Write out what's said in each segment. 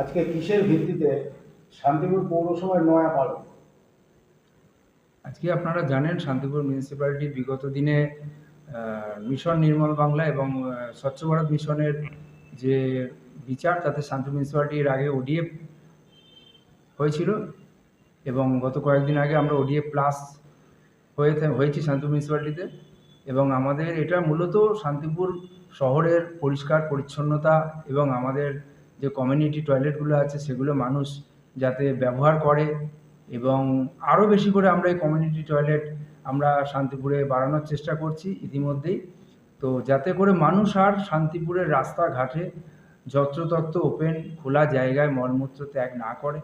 আজকে কিসের ভিত্তিতে শান্তিপুর পৌরসভায় নয়া পালন? আজকে আপনারা জানেন, শান্তিপুর মিউনিসিপ্যালিটি বিগত দিনে মিশন নির্মল বাংলা এবং স্বচ্ছ ভারত মিশনের যে বিচার, তাতে শান্তিপুর মিউনিসিপ্যালিটির আগে ওডিএফ হয়েছিল এবং গত কয়েকদিন আগে আমরা ওডিএফ প্লাস হয়ে হয়েছি শান্তিপুর মিউনিসিপ্যালিটিতে এবং আমাদের এটা মূলত শান্তিপুর শহরের পরিষ্কার, পরিচ্ছন্নতা এবং আমাদের যে কমিউনিটি টয়লেটগুলো আছে, সেগুলো মানুষ যাতে ব্যবহার করে এবং আরও বেশি করে আমরা এই কমিউনিটি টয়লেট আমরা শান্তিপুরে বাড়ানোর চেষ্টা করছি ইতিমধ্যেই। তো যাতে করে মানুষ আর শান্তিপুরের রাস্তাঘাটে যত্রতত্র ওপেন খোলা জায়গায় মলমূত্র ত্যাগ না করে।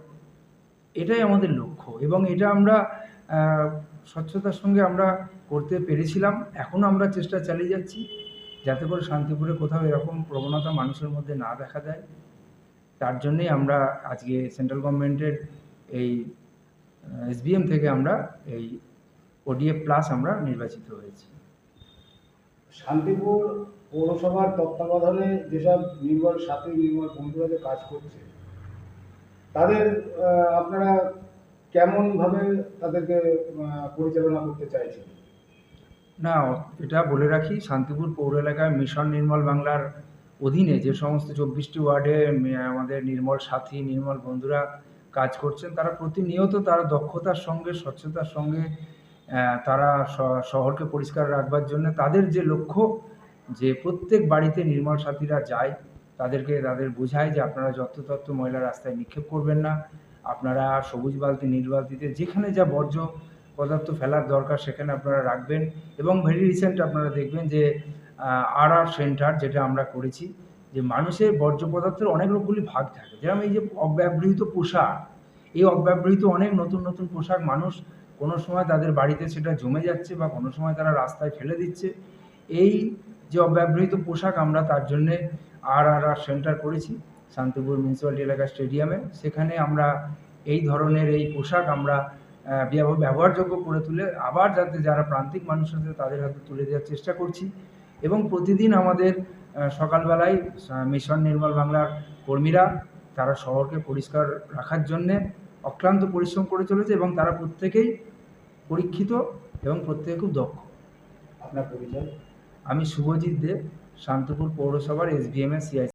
এটাই আমাদের লক্ষ্য এবং এটা আমরা স্বচ্ছতার সঙ্গে আমরা করতে পেরেছিলাম। এখনও আমরা চেষ্টা চালিয়ে যাচ্ছি। যাতে করে শান্তিপুরে কোথাও এরকম প্রবণতা মানুষের মধ্যে না দেখা দেয় তার জন্যই আমরা আজকে সেন্ট্রাল গভর্নমেন্টের এই এসবিএম থেকে আমরা এই ওডিএফ প্লাস আমরা নির্বাচিত হয়েছি। শান্তিপুর পৌরসভার তত্ত্বাবধানে যেসব নির্মল সাথী নির্মল বন্ধুরা যে কাজ করছে তাদের আপনারা কেমনভাবে তাদেরকে পরিচালনা করতে চাইছেন? না এটা বলে রাখি শান্তিপুর পৌর এলাকায় মিশন নির্মল বাংলার অধীনে যে সমস্ত চব্বিশটি ওয়ার্ডে আমাদের নির্মল সাথী, নির্মল বন্ধুরা কাজ করছেন, তারা প্রতিনিয়ত তারা দক্ষতার সঙ্গে, স্বচ্ছতার সঙ্গে তারা শহরকে পরিষ্কার রাখবার জন্য তাদের যে লক্ষ্য, যে প্রত্যেক বাড়িতে নির্মল সাথীরা যায়, তাদেরকে তাদের বোঝায় যে আপনারা যত্রতত্র ময়লা রাস্তায় নিক্ষেপ করবেন না, আপনারা সবুজ বালতি, নীল বালতিতে যেখানে যা বর্জ্য পদার্থ ফেলার দরকার সেখানে আপনারা রাখবেন এবং ভেরি রিসেন্ট আপনারা দেখবেন যে আর আর সেন্টার যেটা আমরা করেছি, যে মানুষের বর্জ্য পদার্থের অনেক অনেকগুলি ভাগ থাকে। যেরকম এই যে অব্যবহৃত পোশাক, এই অব্যবহৃত অনেক নতুন নতুন পোশাক মানুষ কোনো সময় তাদের বাড়িতে সেটা জমে যাচ্ছে বা কোনো সময় তারা রাস্তায় ফেলে দিচ্ছে। এই যে অব্যবহৃত পোশাক আমরা তার জন্যে আর আর আর সেন্টার করেছি, শান্তিপুর মিউনিসিপ্যালিটি এলাকার স্টেডিয়ামে সেখানে আমরা এই ধরনের এই পোশাক আমরা ব্যবহারযোগ্য করে তুলে আবার যাতে যারা প্রান্তিক মানুষ আছে তাদের হাতে তুলে দেওয়ার চেষ্টা করছি। এবং প্রতিদিন আমাদের সকালবেলায় মিশন নির্মল বাংলার কর্মীরা তারা শহরকে পরিষ্কার রাখার জন্যে অক্লান্ত পরিশ্রম করে চলেছে এবং তারা প্রত্যেকেই পরীক্ষিত এবং প্রত্যেকে খুব দক্ষ। আপনার পরিচয়? আমি শুভজিৎ দেব শান্তপুর পৌরসভার এসবিএম এর সিআই